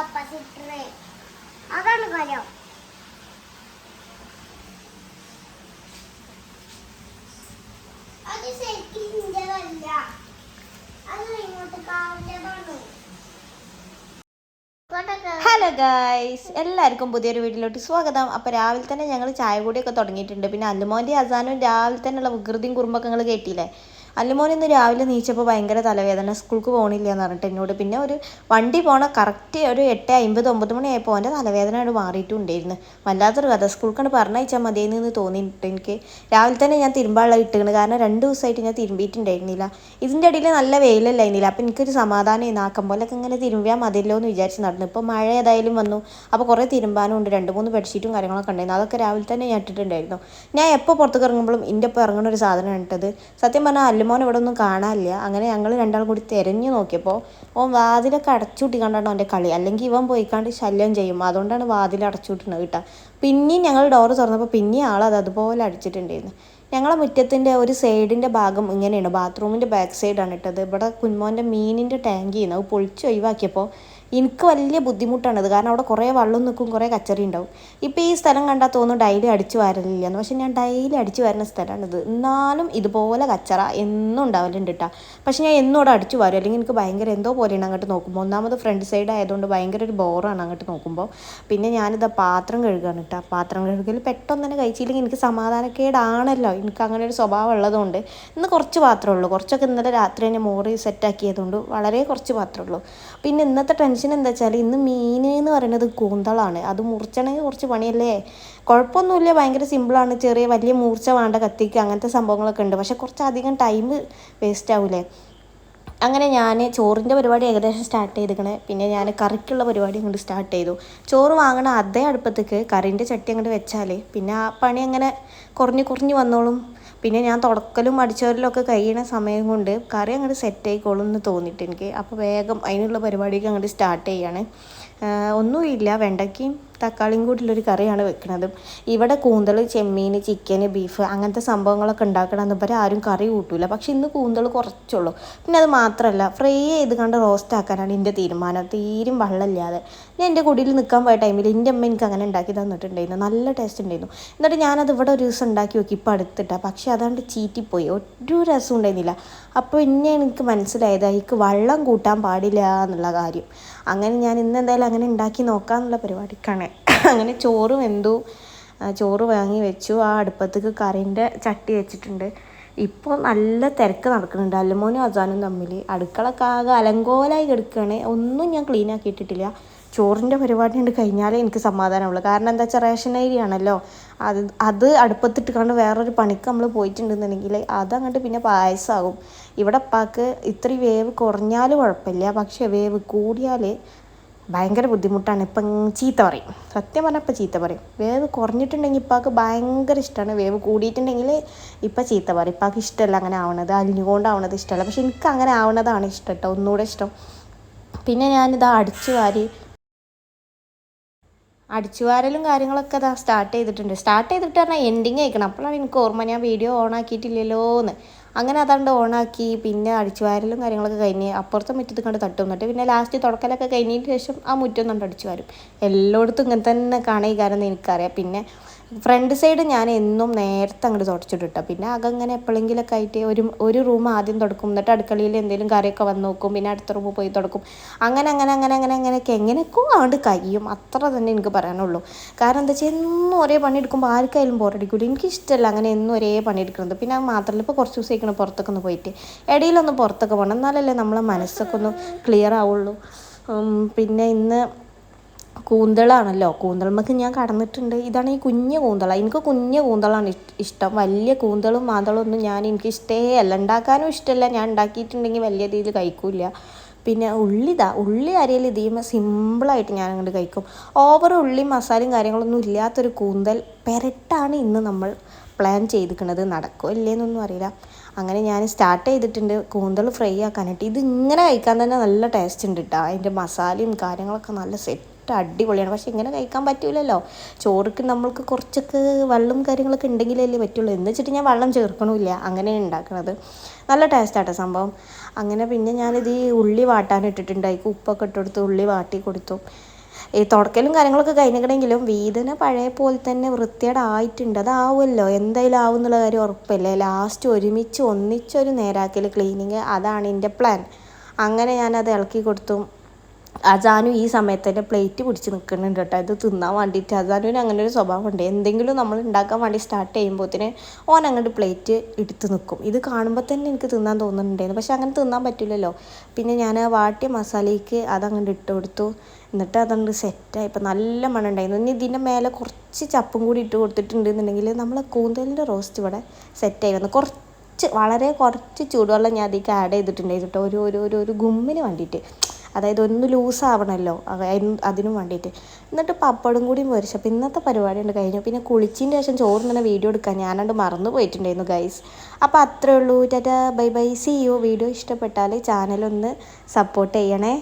Capacitor അതാണ് അത് ഇങ്ങോട്ട് ഹലോ ഗായ്സ് എല്ലാവർക്കും പുതിയൊരു വീട്ടിലോട്ട് സ്വാഗതം. അപ്പോൾ രാവിലെ തന്നെ ഞങ്ങൾ ചായ കൂടിയൊക്കെ തുടങ്ങിയിട്ടുണ്ട്. പിന്നെ അല്ലുമോന്റെ അസാനും രാവിലെ തന്നെയുള്ള വികൃതിയും കുറുമ്പൊക്കെ നിങ്ങൾ കേട്ടില്ലേ? അല്ലുമോൻ ഇന്ന് രാവിലെ നീച്ചപ്പോൾ ഭയങ്കര തലവേദന സ്കൂൾക്ക് പോകണില്ല എന്ന് പറഞ്ഞിട്ട് എന്നോട്. പിന്നെ ഒരു വണ്ടി പോണ കറക്റ്റ് ഒരു എട്ട് അമ്പത് ഒമ്പത് മണിയായപ്പോൾ അവന്റെ തലവേദനയോട് മാറിയിട്ടുണ്ടായിരുന്നു. വല്ലാത്തൊരു കഥ. സ്കൂൾക്കാണ് പറഞ്ഞയച്ചാൽ മതിയെന്ന് എന്ന് തോന്നിയിട്ട് എനിക്ക്. രാവിലെ തന്നെ ഞാൻ തിരുമ്പാളെ ഇട്ടിക്കണ്. കാരണം രണ്ട് ദിവസമായിട്ട് ഞാൻ തിരുമ്പിയിട്ടുണ്ടായിരുന്നില്ല. ഇതിന്റെ ഇടയിൽ നല്ല വെയിലല്ലായിരുന്നില്ല. അപ്പം എനിക്കൊരു സമാധാനം നാക്കം പോലൊക്കെ ഇങ്ങനെ തിരുമ്പിയാൽ മതിയല്ലോ എന്ന് വിചാരിച്ച് നടന്നു. ഇപ്പോൾ മഴ ഏതായാലും വന്നു. അപ്പോൾ കുറേ തിരുമ്പാനും ഉണ്ട് രണ്ട് മൂന്ന് ബെഡ്ഷീറ്റും കാര്യങ്ങളൊക്കെ ഉണ്ടായിരുന്നു. അതൊക്കെ രാവിലെ തന്നെ ഞാൻ ഇട്ടിട്ടുണ്ടായിരുന്നു. ഞാൻ എപ്പോൾ പുറത്തേക്ക് ഇറങ്ങുമ്പോഴും എന്റെ ഒപ്പം ഇറങ്ങുന്ന ഒരു സാധനമാണ് ഇട്ടത്. സത്യം പറഞ്ഞാൽ അല്ലുമോൻ ഇവിടെ ഒന്നും കാണാനില്ല. അങ്ങനെ ഞങ്ങൾ രണ്ടാളും കൂടി തിരഞ്ഞു നോക്കിയപ്പോൾ ഓൻ വാതിലൊക്കെ അടച്ചുകൂട്ടി കണ്ടാണ് അവന്റെ കളി. അല്ലെങ്കിൽ ഇവൻ പോയിക്കാണ്ട് ശല്യം ചെയ്യും. അതുകൊണ്ടാണ് വാതിൽ അടച്ചുവിട്ടുന്നത് കേട്ടോ. പിന്നെയും ഞങ്ങൾ ഡോറ് തുറന്നപ്പോൾ പിന്നെയും ആളത് അതുപോലെ അടിച്ചിട്ടുണ്ടായിരുന്നു. ഞങ്ങളെ മുറ്റത്തിന്റെ ഒരു സൈഡിന്റെ ഭാഗം ഇങ്ങനെയാണ്. ബാത്റൂമിന്റെ ബാക്ക് സൈഡാണ് ഇട്ടത്. ഇവിടെ കുഞ്ഞുമോന്റെ മീനിന്റെ ടാങ്ക് ചെയ്യുന്നത് അത് പൊളിച്ച് ഒഴിവാക്കിയപ്പോൾ എനിക്ക് വലിയ ബുദ്ധിമുട്ടാണത് കാരണം അവിടെ കുറേ വെള്ളം നിൽക്കും കുറേ കച്ചറി ഉണ്ടാവും. ഇപ്പോൾ ഈ സ്ഥലം കണ്ടാൽ തോന്നും ഡെയിലി അടിച്ചു വാരലില്ല എന്ന് പക്ഷേ ഞാൻ ഡെയിലി അടിച്ചു വരുന്ന സ്ഥലമാണിത്. എന്നാലും ഇതുപോലെ കച്ചറ എന്നും ഉണ്ടാവലുണ്ട് കേട്ടോ പക്ഷേ ഞാൻ എന്നും അവിടെ അടിച്ചു വാരും. അല്ലെങ്കിൽ എനിക്ക് ഭയങ്കര എന്തോ പോലെയാണ് അങ്ങോട്ട് നോക്കുമ്പോൾ. ഒന്നാമത് ഫ്രണ്ട് സൈഡ് ആയതുകൊണ്ട് ഭയങ്കര ഒരു ബോറാണ് അങ്ങോട്ട് നോക്കുമ്പോൾ. പിന്നെ ഞാനിത് പാത്രം കഴുകുകയാണ് കേട്ടോ പാത്രം കഴുകൽ പെട്ടെന്ന് തന്നെ കഴിച്ചില്ലെങ്കിൽ എനിക്ക് സമാധാനക്കേടാണല്ലോ. എനിക്ക് അങ്ങനെ ഒരു സ്വഭാവം ഉള്ളതുകൊണ്ട് ഇന്ന് കുറച്ച് പാത്രമേ ഉള്ളൂ. കുറച്ചൊക്കെ ഇന്നലെ രാത്രി തന്നെ മോറി സെറ്റാക്കിയതുകൊണ്ട് വളരെ കുറച്ച് പാത്രമേ ഉള്ളൂ. പിന്നെ ഇന്നത്തെ ടെൻഷൻ എന്താ വെച്ചാൽ ഇന്ന് മീൻ എന്ന് പറയുന്നത് കൂന്തളാണ്. അത് മുറിച്ചണമെങ്കിൽ കുറച്ച് പണിയല്ലേ? കുഴപ്പമൊന്നുമില്ല. ഭയങ്കര സിമ്പിളാണ് ചെറിയ വലിയ മൂർച്ച വേണ്ട കത്തിക്ക്. അങ്ങനത്തെ സംഭവങ്ങളൊക്കെ ഉണ്ട്. പക്ഷെ കുറച്ചധികം ടൈം വേസ്റ്റ് ആവില്ലേ അങ്ങനെ ഞാൻ ചോറിന്റെ പരിപാടി ഏകദേശം സ്റ്റാർട്ട് ചെയ്തിരിക്കണേ പിന്നെ ഞാൻ കറിക്കുള്ള പരിപാടി അങ്ങോട്ട് സ്റ്റാർട്ട് ചെയ്തു. ചോറ് വാങ്ങണ അതേ അടുപ്പത്തേക്ക് കറിന്റെ ചട്ടി അങ്ങോട്ട് വെച്ചാൽ പിന്നെ ആ പണി അങ്ങനെ കുറഞ്ഞ് കുറഞ്ഞ് വന്നോളും. പിന്നെ ഞാൻ തുടക്കലും അടിച്ചവരിലൊക്കെ കഴിയണ സമയം കൊണ്ട് കറി അങ്ങോട്ട് സെറ്റ് ആയിക്കോളും എന്ന് തോന്നിയിട്ട് എനിക്ക്. അപ്പോൾ വേഗം അതിനുള്ള പരിപാടിയൊക്കെ അങ്ങോട്ട് സ്റ്റാർട്ട് ചെയ്യാണ്. ഒന്നുമില്ല. വെണ്ടയ്ക്കയും തക്കാളിയും കൂടിയുള്ളൊരു കറിയാണ് വെക്കുന്നത് ഇവിടെ കൂന്തൽ ചെമ്മീൻ ചിക്കൻ ബീഫ് അങ്ങനത്തെ സംഭവങ്ങളൊക്കെ ഉണ്ടാക്കണമെന്ന് പറയാൻ ആരും കറി കൂട്ടൂല. പക്ഷെ ഇന്ന് കൂന്തൽ കുറച്ചുള്ളൂ. പിന്നെ അത് മാത്രമല്ല ഫ്രൈ ചെയ്ത് കണ്ട് റോസ്റ്റ് ആക്കാനാണ് എന്റെ തീരുമാനം. തീരും വെള്ളമില്ലാതെ. ഞാൻ എന്റെ കുടിയിൽ നിൽക്കാൻ പോയ ടൈമിൽ എന്റെ അമ്മ എനിക്ക് അങ്ങനെ ഉണ്ടാക്കി തന്നിട്ടുണ്ടായിരുന്നു. നല്ല ടേസ്റ്റ് ഉണ്ടായിരുന്നു. എന്നിട്ട് ഞാനത് ഇവിടെ ഒരു ദിവസം ഉണ്ടാക്കി നോക്കി. ഇപ്പോൾ അടുത്തിട്ടാണ് പക്ഷേ അതാണ്ട് ചീറ്റിപ്പോയി. ഒരു രസം ഉണ്ടായിരുന്നില്ല. അപ്പോൾ പിന്നെ എനിക്ക് മനസ്സിലായത് അതിക്ക് വെള്ളം കൂട്ടാൻ പാടില്ല എന്നുള്ള കാര്യം. അങ്ങനെ ഞാൻ ഇന്ന് എന്തായാലും അങ്ങനെ ഉണ്ടാക്കി നോക്കാമെന്നുള്ള പരിപാടിക്കാണ്. അങ്ങനെ ചോറ് വെന്തു. ചോറ് വാങ്ങി വെച്ചു. ആ അടുപ്പത്തേക്ക് കറിന്റെ ചട്ടി വെച്ചിട്ടുണ്ട്. ഇപ്പോൾ നല്ല തിരക്ക് നടക്കുന്നുണ്ട്. അല്ലുമോനും അസാനും തമ്മിൽ അടുക്കളക്കാകെ അലങ്കോലായി കിടക്കുകയാണ് ഒന്നും ഞാൻ ക്ലീൻ ആക്കിയിട്ടിട്ടില്ല. ചോറിന്റെ പരിപാടി ഉണ്ട് കഴിഞ്ഞാലേ എനിക്ക് സമാധാനമുള്ളൂ. കാരണം എന്താ വെച്ചാൽ റേഷൻ അരിയാണല്ലോ അത് അത് അടുപ്പത്തിട്ട് കണ്ട് വേറൊരു പണിക്ക് നമ്മൾ പോയിട്ടുണ്ടെന്നുണ്ടെങ്കിൽ അതങ്ങോട്ട് പിന്നെ പായസമാകും ഇവിടെ പാക്ക് ഇത്ര വേവ് കുറഞ്ഞാലും കുഴപ്പമില്ല. പക്ഷേ വേവ് കൂടിയാൽ ഭയങ്കര ബുദ്ധിമുട്ടാണ്. ഇപ്പം ചീത്ത പറയും. സത്യം പറഞ്ഞാൽ ഇപ്പം ചീത്ത പറയും. വേവ് കുറഞ്ഞിട്ടുണ്ടെങ്കിൽ ഇപ്പാക്ക് ഭയങ്കര ഇഷ്ടമാണ്. വേവ് കൂടിയിട്ടുണ്ടെങ്കിൽ ഇപ്പം ചീത്ത പറയും. ഇപ്പാക്ക് ഇഷ്ടമല്ല അങ്ങനെ ആവണത്. അലിഞ്ഞുകൊണ്ടാവണത് ഇഷ്ടമല്ല. പക്ഷെ എനിക്ക് അങ്ങനെ ആവണതാണ് ഇഷ്ടം കേട്ടോ. ഒന്നുകൂടെ ഇഷ്ടം. പിന്നെ ഞാനിത് അടിച്ചു വാരി അടിച്ചുവാരലും കാര്യങ്ങളൊക്കെ അതാ സ്റ്റാർട്ട് ചെയ്തിട്ടുണ്ട്. സ്റ്റാർട്ട് ചെയ്തിട്ട് പറഞ്ഞാൽ എൻഡിങ് ആയിക്കണം. അപ്പോഴാണ് എനിക്ക് ഓർമ്മ. ഞാൻ വീഡിയോ ഓൺ ആക്കിയിട്ടില്ലല്ലോ എന്ന് അങ്ങനെ അതാണ്ട് ഓണാക്കി പിന്നെ അടിച്ചുവാരലും കാര്യങ്ങളൊക്കെ കഴിഞ്ഞ് അപ്പുറത്തെ മുറ്റത്ത് കണ്ട് തട്ടും. എന്നിട്ട് പിന്നെ ലാസ്റ്റ് തുടക്കലൊക്കെ കഴിഞ്ഞതിന് ശേഷം ആ മുറ്റം കണ്ട് അടിച്ചു വാരും എല്ലായിടത്തും ഇങ്ങനെ തന്നെ കാണുക കാരണം എനിക്കറിയാം. പിന്നെ ഫ്രണ്ട് സൈഡ് ഞാൻ എന്നും നേരത്തെ അങ്ങോട്ട് തുടച്ചിട്ടിട്ടാ പിന്നെ അകങ്ങനെ എപ്പോഴെങ്കിലൊക്കെ ആയിട്ട് ഒരു ഒരു റൂം ആദ്യം തുടക്കും. എന്നിട്ട് അടുക്കളയിൽ എന്തെങ്കിലും കറിയൊക്കെ വന്ന് നോക്കും. പിന്നെ അടുത്ത റൂം പോയി തുടക്കും. അങ്ങനെ അങ്ങനെ അങ്ങനെ അങ്ങനെ അങ്ങനെയൊക്കെ എങ്ങനെയൊക്കെ ആണ്ട് കഴിയും. അത്ര തന്നെ എനിക്ക് പറയാനുള്ളൂ. കാരണം എന്താ വെച്ചാൽ എന്നും ഒരേ പണി എടുക്കുമ്പോൾ ആർക്കായാലും ബോറടിക്കില്ല എനിക്കിഷ്ടമല്ല അങ്ങനെ എന്നും ഒരേ പണി എടുക്കുന്നത്. പിന്നെ അത് മാത്രമല്ല ഇപ്പോൾ കുറച്ച് ദിവസമായിരിക്കണം പുറത്തൊക്കെ ഒന്ന് പോയിട്ട്. ഇടയിലൊന്ന് പുറത്തൊക്കെ പോകണം എന്നാലല്ലേ നമ്മളെ മനസ്സൊക്കെ ഒന്ന് ക്ലിയർ ആവുള്ളൂ. പിന്നെ ഇന്ന് കൂന്തളാണല്ലോ. കൂന്തളമൊക്കെ ഞാൻ കടന്നിട്ടുണ്ട്. ഇതാണ് ഈ കുഞ്ഞു കൂന്തള. എനിക്ക് കുഞ്ഞു കൂന്തളാണ് ഇഷ്ടം. വലിയ കൂന്തളും മാന്തളും ഒന്നും ഞാൻ എനിക്ക് ഇഷ്ടേ അല്ല. ഉണ്ടാക്കാനും ഇഷ്ടമല്ല ഞാൻ ഉണ്ടാക്കിയിട്ടുണ്ടെങ്കിൽ വലിയ രീതിയിൽ കഴിക്കൂല പിന്നെ ഉള്ളി ഇതാ. ഉള്ളി അരിയിൽ ഇതീമ സിമ്പിളായിട്ട് ഞാൻ അങ്ങോട്ട് കഴിക്കും. ഓവർ ഉള്ളി മസാലയും കാര്യങ്ങളൊന്നും ഇല്ലാത്തൊരു കൂന്തൽ പെരട്ടാണ് ഇന്ന് നമ്മൾ പ്ലാൻ ചെയ്തിരിക്കുന്നത് നടക്കുമോ ഇല്ലേന്നൊന്നും അറിയില്ല. അങ്ങനെ ഞാൻ സ്റ്റാർട്ട് ചെയ്തിട്ടുണ്ട് കൂന്തൽ ഫ്രൈ ആക്കാനായിട്ട്. ഇത് ഇങ്ങനെ കഴിക്കാൻ തന്നെ നല്ല ടേസ്റ്റ് ഉണ്ട് കേട്ടോ അതിന്റെ മസാലയും കാര്യങ്ങളൊക്കെ നല്ല സെറ്റ് അടിപൊളിയാണ്. പക്ഷേ ഇങ്ങനെ കഴിക്കാൻ പറ്റൂലല്ലോ. ചോറുക്ക് നമ്മൾക്ക് കുറച്ചൊക്കെ വെള്ളം കാര്യങ്ങളൊക്കെ ഉണ്ടെങ്കിലല്ലേ പറ്റുള്ളൂ. എന്ന് വെച്ചിട്ട് ഞാൻ വെള്ളം ചേർക്കണമില്ല. അങ്ങനെയാണ് ഉണ്ടാക്കുന്നത് നല്ല ടേസ്റ്റാട്ടോ സംഭവം. അങ്ങനെ പിന്നെ ഞാനിത് ഉള്ളി അതിക്ക് ഉപ്പൊക്കെ ഇട്ടെടുത്ത് ഉള്ളി വാട്ടി കൊടുത്തു. ഈ തുടക്കലും കാര്യങ്ങളൊക്കെ കഴിഞ്ഞിട്ടുണ്ടെങ്കിലും വീതന പഴയ പോലെ തന്നെ വൃത്തിയേടായിട്ടുണ്ട് അതാവുമല്ലോ. എന്തായാലും ആവും എന്നുള്ള കാര്യം ഉറപ്പല്ലേ? ലാസ്റ്റ് ഒരുമിച്ച് ഒന്നിച്ചൊരു നേരാക്കൽ ക്ലീനിങ് അതാണ് എന്റെ പ്ലാൻ അങ്ങനെ ഞാനത് ഇളക്കി കൊടുത്തു. അജാനു ഈ സമയത്ത് തന്നെ പ്ലേറ്റ് പിടിച്ച് നിൽക്കുന്നുണ്ട് കേട്ടോ. ഇത് തിന്നാൻ വേണ്ടിയിട്ട് അജാനുവിന് അങ്ങനെ ഒരു സ്വഭാവമുണ്ട്. എന്തെങ്കിലും നമ്മൾ ഉണ്ടാക്കാൻ വേണ്ടി സ്റ്റാർട്ട് ചെയ്യുമ്പോഴത്തേന് ഓൻ അങ്ങോട്ട് പ്ലേറ്റ് എടുത്ത് നിൽക്കും. ഇത് കാണുമ്പോൾ തന്നെ എനിക്ക് തിന്നാൻ തോന്നുന്നുണ്ടായിരുന്നു. പക്ഷെ അങ്ങനെ തിന്നാൻ പറ്റില്ലല്ലോ. പിന്നെ ഞാൻ ആ വാട്ടിയ മസാലയ്ക്ക് അതങ്ങോട്ട് ഇട്ട് കൊടുത്തു. എന്നിട്ട് അതങ്ങോട്ട് സെറ്റായി ഇപ്പം നല്ല മണം ഉണ്ടായിരുന്നു. ഇനി ഇതിന്റെ മേലെ കുറച്ച് ചപ്പും കൂടി ഇട്ട് കൊടുത്തിട്ടുണ്ടെന്നുണ്ടെങ്കിൽ നമ്മളെ കൂന്തലിന്റെ റോസ്റ്റ് ഇവിടെ സെറ്റായി വന്നു. കുറച്ച് വളരെ കുറച്ച് ചൂടുവെള്ളം ഞാൻ അതിലേക്ക് ആഡ് ചെയ്തിട്ടുണ്ടായിരുന്നു കേട്ടോ. ഒരു ഒരു ഒരു ഗുമ്മിന് വേണ്ടിയിട്ട്. അതായത് ഒന്ന് ലൂസാവണമല്ലോ അതിനും വേണ്ടിയിട്ട് എന്നിട്ട് പപ്പടും കൂടി പൊരിച്ചു അപ്പോൾ ഇന്നത്തെ പരിപാടി ഉണ്ട് കഴിഞ്ഞു. പിന്നെ കുളിച്ചിന്റെ ശേഷം ചോറ് തന്നെ വീഡിയോ എടുക്കാൻ ഞാനണ്ട് മറന്നു പോയിട്ടുണ്ടായിരുന്നു ഗൈസ് അപ്പോൾ അത്രേ ഉള്ളൂ. Tata. Bye bye. See you video ഇഷ്ടപ്പെട്ടാൽ ചാനലൊന്ന് സപ്പോർട്ട് ചെയ്യണേ.